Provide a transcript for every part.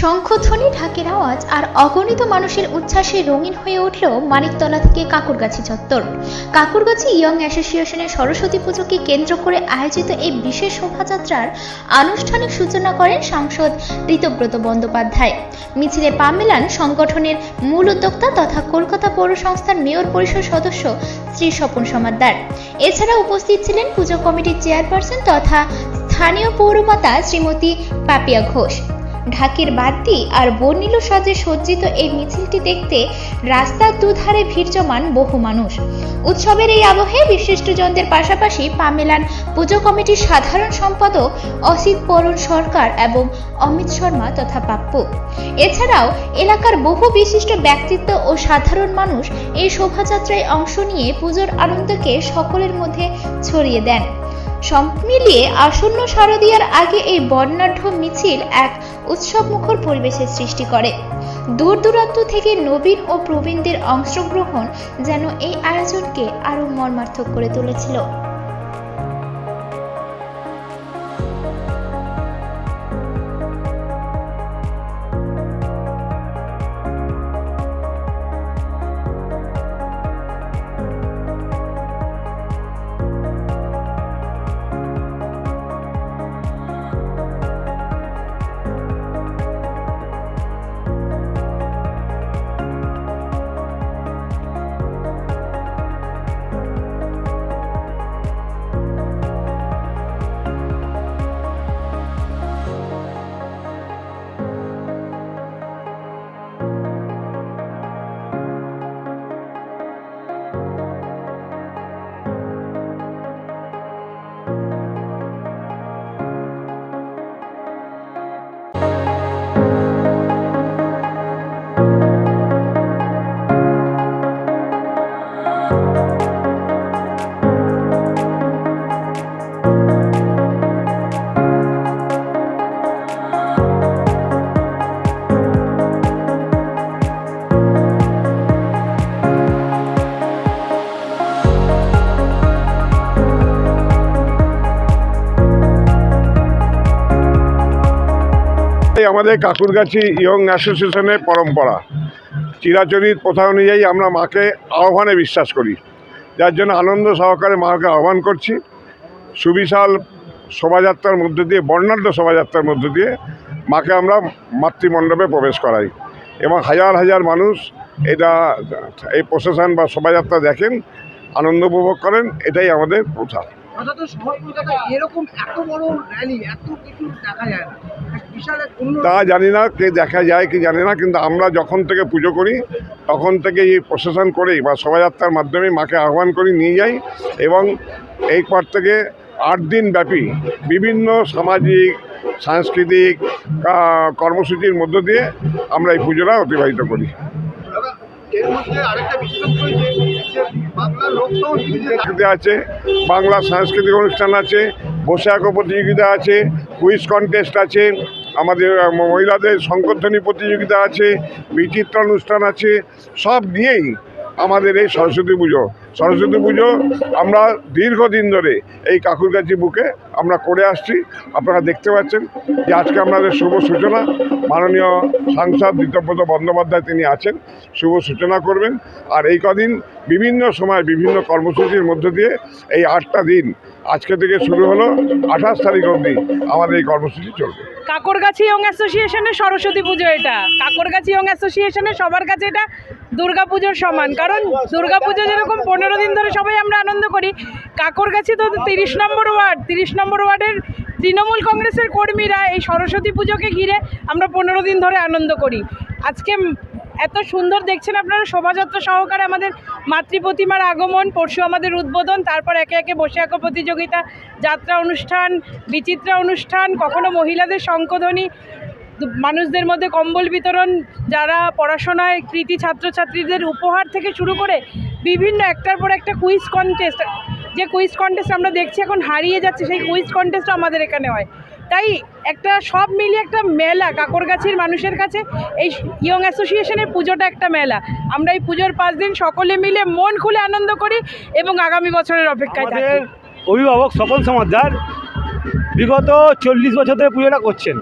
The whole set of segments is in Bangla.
শঙ্খধ্বনি, ঢাকের আওয়াজ আর অগণিত মানুষের উচ্ছ্বাসে রঙিন হয়ে উঠল মানিকতলা থেকে কাকুরগাছি চত্বর। কাকুরগাছি ইয়ং অ্যাসোসিয়েশনের সরস্বতী পুজোকে কেন্দ্র করে আয়োজিত এই বিশেষ শোভাযাত্রার আনুষ্ঠানিক সূচনা করেন সাংসদ ঋতব্রত বন্দ্যোপাধ্যায়। মিছিলে পা মেলান সংগঠনের মূল উদ্যোক্তা তথা কলকাতা পৌর সংস্থার মেয়র পরিষদ সদস্য শ্রী স্বপন সমাদ্দার। এছাড়া উপস্থিত ছিলেন পুজো কমিটির চেয়ারপারসন তথা স্থানীয় পৌরমাতা শ্রীমতী পাপিয়া ঘোষ। ঢাকের বাদ্যি আর বর্ণিল সাজে সজ্জিত এই মিছিলটি দেখতে রাস্তার দুধারে ভিড় জমান বহু মানুষ। উৎসবের এই আবহে বিশিষ্টজনদের পাশাপাশি পামেলান পুজো কমিটির সাধারণ সম্পাদক অসিত বরণ সরকার এবং অমিত শর্মা তথা পাপ্পু এছাড়াও এলাকার বহু বিশিষ্ট ব্যক্তিত্ব ও সাধারণ মানুষ এই শোভাযাত্রায় অংশ নিয়ে পুজোর আনন্দকে সকলের মধ্যে ছড়িয়ে দেন। সব মিলিয়ে আসন্ন শারদীয়ার আগে এই বর্ণাঢ্য মিছিল এক উৎসবমুখর পরিবেশের সৃষ্টি করে। দূর দূরান্ত থেকে নবীন ও প্রবীণদের অংশগ্রহণ যেন এই আয়োজনকে আরও মর্মার্থক করে তুলেছিল। আমাদের কাকুরগাছি ইয়ং অ্যাসোসিয়েশনের পরম্পরা। চিরাচরিত প্রথা অনুযায়ী আমরা মাকে আহ্বানে বিশ্বাস করি। যার জন্য আনন্দ সহকারে মাকে আহ্বান করছি। সুবিশাল শোভাযাত্রার মধ্যে দিয়ে, বর্ণাঢ্য শোভাযাত্রার মধ্যে দিয়ে মাকে আমরা মাতৃমণ্ডপে প্রবেশ করাই। এবং হাজার হাজার মানুষ এটা, এই প্রশাসন বা শোভাযাত্রা দেখেন, আনন্দ উপভোগ করেন, এটাই আমাদের প্রথা। এরকম এত বড় র্যালি এত কিছু দেখা যায় না। তা জানি না কে দেখা যায়, কি জানি না, কিন্তু আমরা যখন থেকে পুজো করি, তখন থেকে এই প্রশাসন করেই বা শোভাযাত্রার মাধ্যমে মাকে আহ্বান করি, নিয়ে যাই এবং এই পর থেকে আট দিন ব্যাপী বিভিন্ন সামাজিক, সাংস্কৃতিক কর্মসূচির মধ্য দিয়ে আমরা এই পুজোটা অতিবাহিত করি। আছে, বাংলা সাংস্কৃতিক অনুষ্ঠান আছে আঁকো প্রতিযোগিতা আছে, কুইজ কন্টেস্ট আছে, আমাদের মহিলাদের সংগঠনী প্রতিযোগিতা আছে, বিচিত্র অনুষ্ঠান আছে, সব নিয়েই আমাদের এই সরস্বতী পুজো। সরস্বতী পুজো আমরা দীর্ঘদিন ধরে এই কাকুরগাছি বুকে আমরা করে আসছি। আপনারা দেখতে পাচ্ছেন যে আজকে আমাদের শুভ সূচনা। মাননীয় সাংসদ ঋতব্রত বন্দ্যোপাধ্যায় তিনি আছেন। শুভ সূচনা করবেন। আর এই কদিন বিভিন্ন সময় বিভিন্ন কর্মসূচির মধ্য দিয়ে এই আটটা দিন আজকে থেকে শুরু হলো। আঠাশ তারিখ অবধি আমাদের এই কর্মসূচি চলবে। কাকরগাছি ইয়ং অ্যাসোসিয়েশনের সরস্বতী পুজো এটা। কাকরগাছি ইয়ং অ্যাসোসিয়েশনের সবার কাছে এটা দুর্গা পুজোর সমান। কারণ দুর্গাপুজো যেরকম পনেরো দিন ধরে সবাই আমরা আনন্দ করি কাকরগাছি তো তিরিশ নম্বর ওয়ার্ড, তিরিশ নম্বর ওয়ার্ডের তৃণমূল কংগ্রেসের কর্মীরা এই সরস্বতী পুজোকে ঘিরে আমরা পনেরো দিন ধরে আনন্দ করি। আজকে এত সুন্দর দেখছেন আপনারা, শোভাযাত্রা সহকারে আমাদের মাতৃ প্রতিমার আগমন, পরশু আমাদের উদ্বোধন, তারপর একে একে বসে আঁকো প্রতিযোগিতা, যাত্রা অনুষ্ঠান, বিচিত্রা অনুষ্ঠান, কখনো মহিলাদের শঙ্খধ্বনি দু- মানুষদের মধ্যে কম্বল বিতরণ, যারা পড়াশোনায় কৃতি ছাত্রছাত্রীদের উপহার থেকে শুরু করে বিভিন্ন একটার পর একটা কুইজ কন্টেস্ট যে কুইজ কন্টেস্ট আমরা দেখছি এখন হারিয়ে যাচ্ছে, সেই কুইজ কন্টেস্টও আমাদের এখানে হয়। তাই একটা সব মিলিয়ে একটা মেলা, কাকরগাছির মানুষের কাছে এই ইয়ং অ্যাসোসিয়েশনের পুজোটা একটা মেলা। আমরা এই পুজোর পাঁচ দিন সকলে মিলে মন খুলে আনন্দ করি এবং আগামী বছরের অপেক্ষায় অভিভাবক স্বপন সমাদ্দার বিগত চল্লিশ বছর ধরে পুজোটা করছেন।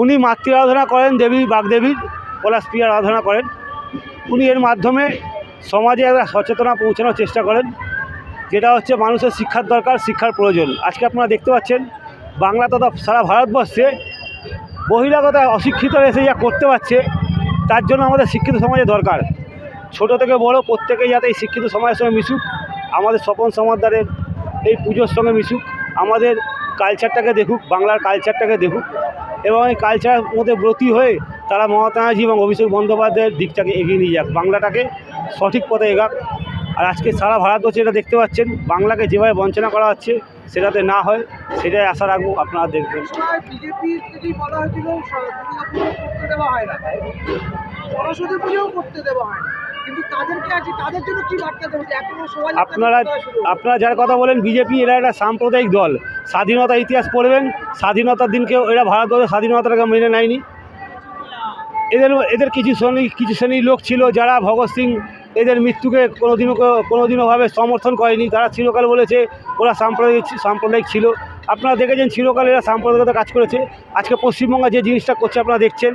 উনি মাতৃ আরাধনা করেন, দেবী বাগদেবীর পলাশপ্রিয় আরাধনা করেন। উনি এর মাধ্যমে সমাজে একটা সচেতনা পৌঁছানোর চেষ্টা করেন, যেটা হচ্ছে মানুষের শিক্ষার দরকার, শিক্ষার প্রয়োজন। আজকে আপনারা দেখতে পাচ্ছেন, বাংলা তথা সারা ভারতবর্ষে বহিরাগত অশিক্ষিত এসে যা করতে পারছে, তার জন্য আমাদের শিক্ষিত সমাজে দরকার। ছোট থেকে বড় প্রত্যেকেই যাতে এই শিক্ষিত সমাজের সঙ্গে মিশুক, আমাদের স্বপন সমাদারের এই পুজোর সঙ্গে মিশুক, আমাদের কালচারটাকে দেখুক, বাংলার কালচারটাকে দেখুক এবং এই কালচারের মধ্যে ব্রতী হয়ে তারা মমতা এবং অভিষেক বন্দ্যোপাধ্যায়ের দিকটাকে এগিয়ে নিয়ে যাক, বাংলাটাকে সঠিক পথে এগাক। আর আজকে সারা ভারতবর্ষে এটা দেখতে পাচ্ছেন, বাংলাকে যেভাবে বঞ্চনা করা হচ্ছে, সেটাতে না হয়, সেটাই আশা রাখব আপনারা দেখবেন। সরস্বতী পুজোও করতে দেওয়া হয় না। কিন্তু তাদেরকে আছে তাদের জন্য কি বার্তা দেবো? এখনও শোভাযাত্রা আপনারা। আপনারা যার কথা বলেন বিজেপি এরা একটা সাম্প্রদায়িক দল। স্বাধীনতা ইতিহাস পড়বেন স্বাধীনতার দিনকে এরা ভারতবর্ষের স্বাধীনতাটাকে মেনে নেয়নি। এদের এদের কিছু শ্রেণি কিছু শ্রেণির লোক ছিল যারা ভগৎ সিং এদের মৃত্যুকে কোনোদিনও কোনোদিনওভাবে সমর্থন করেনি। তারা চিরকাল বলেছে ওরা সাম্প্রদায়িক সাম্প্রদায়িক ছিল। আপনারা দেখেছেন চিরকাল এরা সাম্প্রদায়িকতা কাজ করেছে। আজকে পশ্চিমবঙ্গে যে জিনিসটা করছে আপনারা দেখছেন।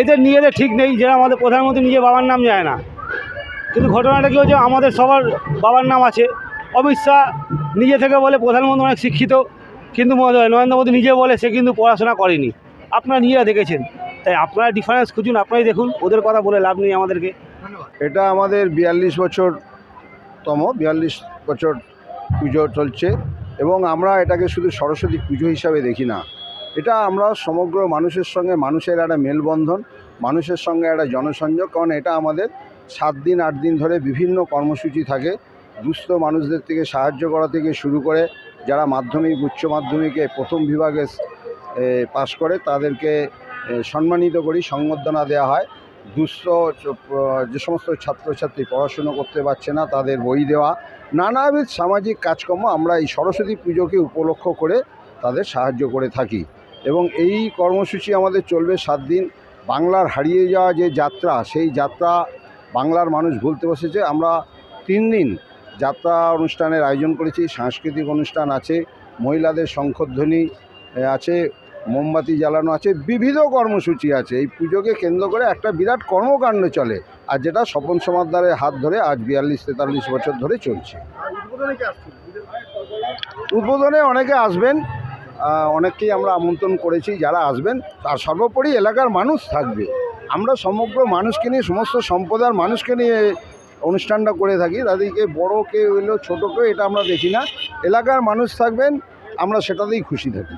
এদের নিজেদের ঠিক নেই যারা আমাদের প্রধানমন্ত্রী নিজে বাবার নাম যায় না। কিন্তু ঘটনাটা কী হচ্ছে আমাদের সবার বাবার নাম আছে। অমিত শাহ নিজে থেকে বলে প্রধানমন্ত্রী অনেক শিক্ষিত, কিন্তু নরেন্দ্র মোদী নিজে বলে সে কিন্তু পড়াশোনা করেনি। আপনারা নিজেরা দেখেছেন। তাই আপনারা ডিফারেন্স খুঁজুন, আপনারাই দেখুন, ওদের কথা বলে লাভ নেই আমাদেরকে। এটা আমাদের বিয়াল্লিশ বছরতম বিয়াল্লিশ বছর পুজো চলছে এবং আমরা এটাকে শুধু সরস্বতী পুজো হিসাবে দেখি না। এটা আমরা সমগ্র মানুষের সঙ্গে, মানুষের একটা মেলবন্ধন, মানুষের সঙ্গে একটা জনসংযোগ, কারণ এটা আমাদের সাত দিন, আট দিন ধরে বিভিন্ন কর্মসূচি থাকে। দুস্থ মানুষদের থেকে সাহায্য করা থেকে শুরু করে যারা মাধ্যমিক, উচ্চ মাধ্যমিকে প্রথম বিভাগে পাশ করে তাদেরকে সম্মানিত করি, সংবর্ধনা দেওয়া হয়। দুস্থ যে সমস্ত ছাত্রছাত্রী পড়াশুনো করতে পারছে না তাদের বই দেওয়া, নানাবিধ সামাজিক কাজকর্ম আমরা এই সরস্বতী পুজোকে উপলক্ষ করে তাদের সাহায্য করে থাকি। এবং এই কর্মসূচি আমাদের চলবে সাত দিন। বাংলার হারিয়ে যাওয়া যে যাত্রা, সেই যাত্রা বাংলার মানুষ ভুলতে বসেছে। আমরা তিন দিন যাত্রা অনুষ্ঠানের আয়োজন করেছি, সাংস্কৃতিক অনুষ্ঠান আছে, মহিলাদের শঙ্খধ্বনি আছে, মোমবাতি জ্বালানো আছে, বিবিধ কর্মসূচি আছে। এই পুজোকে কেন্দ্র করে একটা বিরাট কর্মকাণ্ড চলে আর যেটা স্বপন সমাদ্দারের হাত ধরে আজ বিয়াল্লিশ তেতাল্লিশ বছর ধরে চলছে। উদ্বোধনে অনেকে আসবেন অনেককেই আমরা আমন্ত্রণ করেছি যারা আসবেন। তার সর্বোপরি এলাকার মানুষ থাকবে। আমরা সমগ্র মানুষকে নিয়ে, সমস্ত সম্প্রদায়ের মানুষকে নিয়ে অনুষ্ঠানটা করে থাকি। তাদেরকে বড় কেউ এলো, ছোটো কেউ, এটা আমরা দেখি না। এলাকার মানুষ থাকবেন, আমরা সেটাতেই খুশি থাকি।